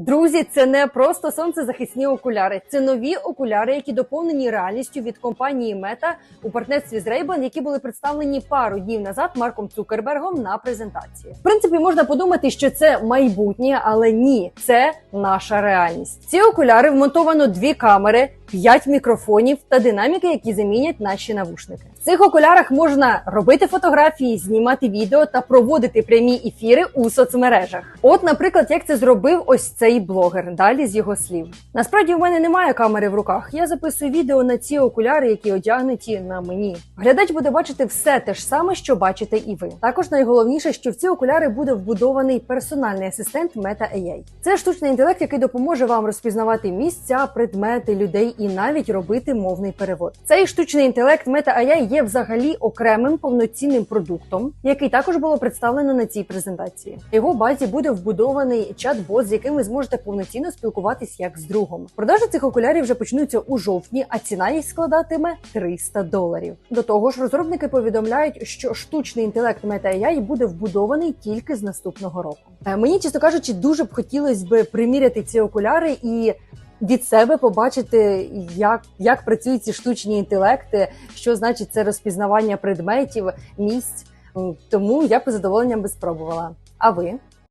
Друзі, це не просто сонцезахисні окуляри. Це нові окуляри, які доповнені реальністю від компанії Мета у партнерстві з Ray-Ban, які були представлені пару днів назад Марком Цукербергом на презентації. В принципі, можна подумати, що це майбутнє, але ні, це наша реальність. Ці окуляри вмонтовано дві камери, п'ять мікрофонів та динаміки, які замінять наші навушники. В цих окулярах можна робити фотографії, знімати відео та проводити прямі ефіри у соцмережах. От, наприклад, як це зробив ось цей блогер. Далі з його слів. Насправді в мене немає камери в руках. Я записую відео на ці окуляри, які одягнуті на мені. Глядач буде бачити все те ж саме, що бачите і ви. Також найголовніше, що в ці окуляри буде вбудований персональний асистент Meta AI. Це штучний інтелект, який допоможе вам розпізнавати місця, предмети, людей і навіть робити мовний перевод. Цей штучний інтелект Meta AI є взагалі окремим повноцінним продуктом, який також було представлено на цій презентації. В його базі буде вбудований чат-бот, з яким ви зможете повноцінно спілкуватись як з другом. Продажі цих окулярів вже почнуться у жовтні, а ціна їх складатиме 300 доларів. До того ж, розробники повідомляють, що штучний інтелект Meta AI буде вбудований тільки з наступного року. Е, Мені, чесно кажучи, дуже б хотілося би приміряти ці окуляри і від себе побачити, як, як працюють ці штучні інтелекти, що значить це розпізнавання предметів, місць. Тому я б задоволенням би спробувала. А ви?